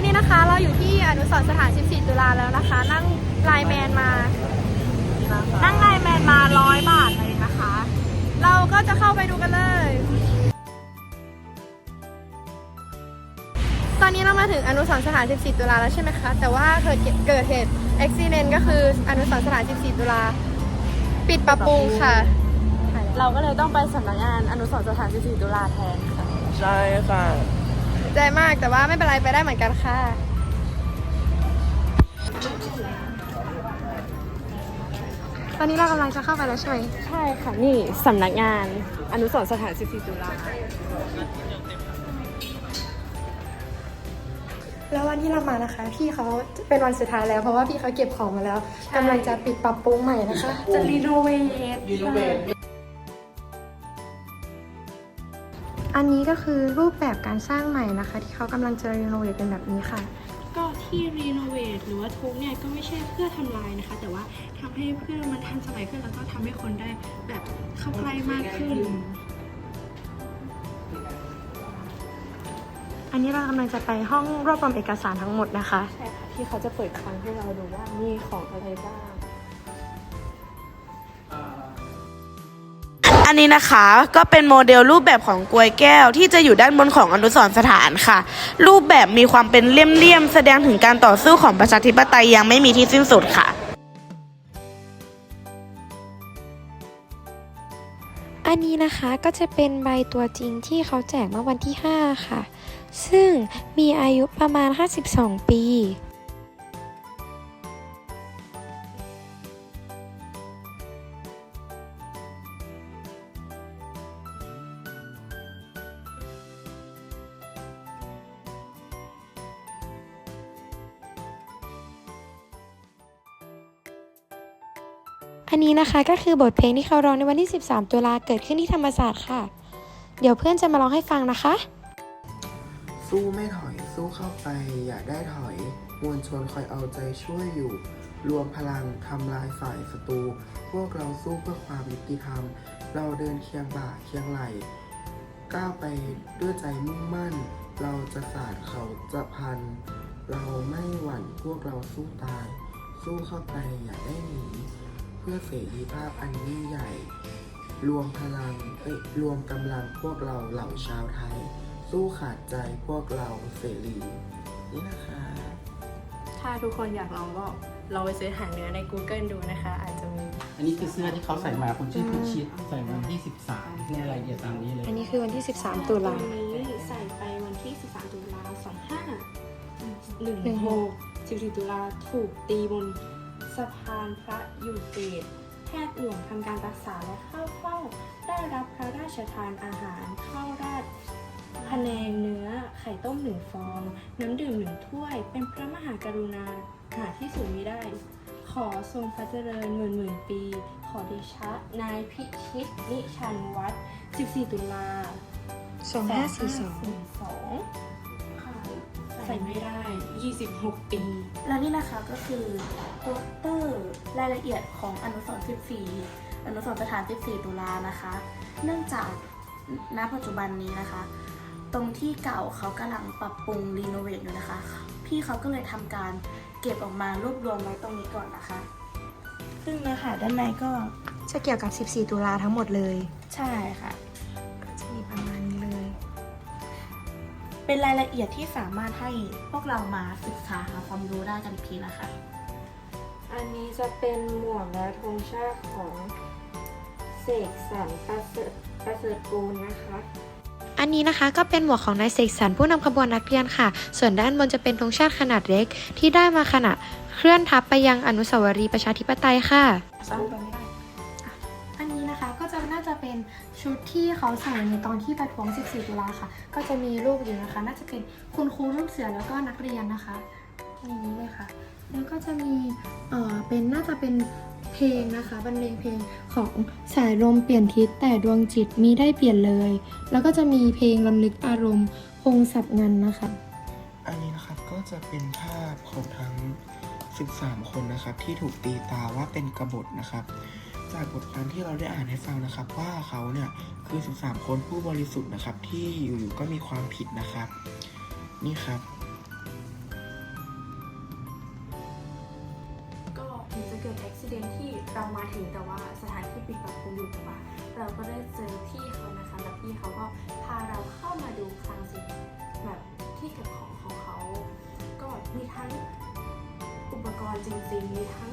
อนนี้นะคะเราอยู่ที่อนุสรณ์สถาน 14 ตุลาแล้วนะคะ นั่งไลน์แมนมา นั่งไลน์แมนมาร้อยบาทเลยนะคะ เราก็จะเข้าไปดูกันเลย ตอนนี้เรามาถึงอนุสรณ์สถาน 14 ตุลาแล้วใช่ไหมคะ แต่ว่าเกิดเกิดเหตุอุบิเหตุก็คืออนุสรณ์สถาน 14 ตุลา ปิดปรับปรุงค่ะ เราก็เลยต้องไปสำนักงานอนุสรณ์สถาน 14 ตุลาแทนค่ะ ใช่ค่ะใจ มากแต่ว่าไม่เป็นไรไปได้เหมือนกันค่ะ ตอนนี้เรากำลังจะเข้าไปแล้วใช่ไหมใช่ค่ะ นี่สำนักงานอนุสรณ์สถาน14ตุลาแล้ววันที่เรามานะคะ พี่เขาเป็นวันสุดท้ายแล้ว เพราะว่าพี่เขาเก็บของมาแล้วกำลังจะปิดปรับปรุงใหม่นะคะ จะรีโนเวท อันนี้ก็คือรูปแบบการสร้างใหม่นะคะ ที่เขากำลังจะรีโนเวทเป็นแบบนี้ค่ะ ก็ที่รีโนเวทหรือว่าทุบเนี่ยก็ไม่ใช่เพื่อทำลายนะคะ แต่ว่าทำให้เพื่อมันทันสมัยขึ้นแล้วก็ทำให้คนได้แบบเข้าใกล้มากขึ้น อันนี้เรากำลังจะไปห้องรวบรวมเอกสารทั้งหมดนะคะ ใช่ค่ะที่เขาจะเปิดคลังให้เราดูว่ามีของอะไรบ้าง อันนี้นะคะก็เป็นโมเดลรูปแบบของกลวยแก้ว ที่จะอยู่ด้านบนของอนุสรณ์สถานค่ะ รูปแบบมีความเป็นเลี่ยมๆแสดงถึงการต่อสู้ของประชาธิปไตยยังไม่มีที่สิ้นสุดค่ะ อันนี้นะคะก็จะเป็นใบตัวจริงที่เขาแจกเมื่อวันที่ 5 ค่ะ ซึ่งมีอายุประมาณ 52 ปี อันนี้นะคะก็คือบทเพลงที่เขาร้องในวันที่ 13 ตุลาเกิดขึ้นที่ธรรมศาสตร์ค่ะ เดี๋ยวเพื่อนจะมาร้องให้ฟังนะคะ สู้ไม่ถอยสู้เข้าไป อย่าได้ถอย มวลชนคอยเอาใจช่วยอยู่ รวมพลังทำลายฝ่ายศัตรูพวกเราสู้เพื่อความยุติธรรม เราเดินเคียงบ่าเคียงไหลก้าวไปด้วยใจมุ่งมั่น เราจะสาดเขาจะพัน เราไม่หวั่นพวกเราสู้ตาย สู้เข้าไปอย่าได้หนี พื่อเสรีภาพอันยิ่งใหญ่ รวมพลังเอ้ยรวมกำลังพวกเราเหล่าชาวไทย สู้ขาดใจพวกเราเสรี นี่นะคะ ถ้าทุกคนอยากลองก็ลองไปซื้อหาเนื้อใน Google ดูนะคะ อาจจะมี อันนี้คือเสื้อที่เขาใส่มาคนชื่อพิชิตใส่มาวันที่ 13เนี่ยรายละเอียดตามนี้เลย อันนี้คือวันที่ 13 ตุลาวันนี้ใส่ไปวันที่ 13 ตุลา25 16 14 ตุลาถูกตีบน สะพานพระอยู่เกตแพทย์หลวงทำการรักษาและเข้าเฝ้า ได้รับพระราชทานอาหารข้าวราดพะแนงเนื้อไข่ต้มหนึ่งฟอง น้ำดื่มหนึ่งถ้วย เป็นพระมหากรุณาหาที่สุดมิได้ ขอทรงพระเจริญหมื่นหมื่นปี ขอเดชะ นายพิชิต นิชันวัด14 ตุลา2542ค่ะ ใส่ไม่ได้ 26 ปี และนี่นะคะก็คือโปสเตอร์รายละเอียดของอนุสรณ์14 อนุสรณ์สถาน 14 ตุลานะคะ เนื่องจากณปัจจุบันนี้นะคะ ตรงที่เก่าเขากำลังปรับปรุงรีโนเวทอยู่นะคะ พี่เขาก็เลยทำการเก็บออกมารวบรวมไว้ตรงนี้ก่อนนะคะ ซึ่งเนื้อหาด้านในก็จะเกี่ยวกับ 14 ตุลาทั้งหมดเลย ใช่ค่ะ เป็นรายละเอียดที่สามารถให้พวกเรามาศึกษาหาความรู้ได้กันอีกทีนะคะ อันนี้จะเป็นหมวกและธงชาติของเสกสรรประเสริฐประเสริฐกูลนะคะอันนี้นะคะก็เป็นหมวกของนายเสกสรรผู้นำขบวนนักเรียนค่ะ ส่วนด้านบนจะเป็นธงชาติขนาดเล็ก ที่ได้มาขณะเคลื่อนทัพไปยังอนุสาวรีย์ประชาธิปไตยค่ะอั นะคะ ก็จะน่าจะเป็นชุดที่เขาใส่ในตอนที่ประท้วง 14 ตุลาค่ะ ก็จะมีรูปอยู่นะคะ น่าจะเป็นคุณครูลูกเสือแล้วก็นักเรียนนะคะอย่างนี้เลยค่ะ แล้วก็จะมีเอ่อเป็นน่าจะเป็นเพลงนะคะบรรเลงเพลงของสายลมเปลี่ยนทิศแต่ดวงจิตมีได้เปลี่ยนเลย แล้วก็จะมีเพลงลำลึกอารมณ์คงสับงันนะคะ อันนี้นะครับก็จะเป็นภาพของทั้ง 13 คนนะครับที่ถูกตีตาว่าเป็นกบฏนะครับ จากบทความที่เราได้อ่านให้ฟังนะครับ ว่าเขาเนี่ยคือ 13 คนผู้บริสุทธิ์นะครับ ที่อยู่ๆก็มีความผิดนะครับ นี่ครับก็ถึงจะเกิดอุบิเหตุที่เรามาถึงแต่ว่าสถานที่ปิดปรับปรุงอยู่แต่ว่าเราก็ได้เจอที่เขานะคะแล้วที่เขาก็พาเราเข้ามาดูคลังสินแบบที่เก็บของของเขา ก็มีทั้งอุปกรณ์จริงๆมีทั้ง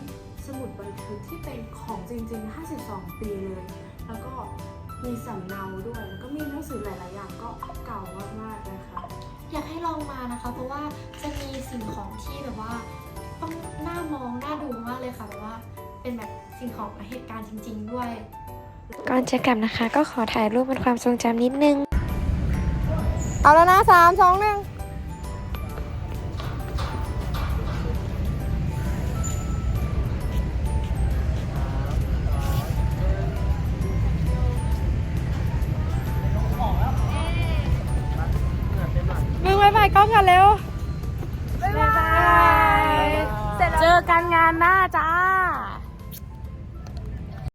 สมุดบันทึกที่เป็นของจริง ๆ 52 ปีเลย แล้วก็มีสำเนาด้วย แล้วก็มีหนังสือหลาย ๆ อย่างก็เก่ามากๆนะคะ อยากให้ลองมานะคะ เพราะว่าจะมีสิ่งของที่แบบว่าต้องน่ามองน่าดูมากเลยค่ะแบบว่าเป็นแบบสิ่งของเหตุการณ์จริง ๆ ด้วย ก่อนจะกลับนะคะ ก็ขอถ่ายรูปเป็นความทรงจำนิดนึง เอาแล้วนะสามสองหนึ่ง มึงไปไปกล้องกันเร็ว บ๊ายบาย เจอกันงานหน้าจ้า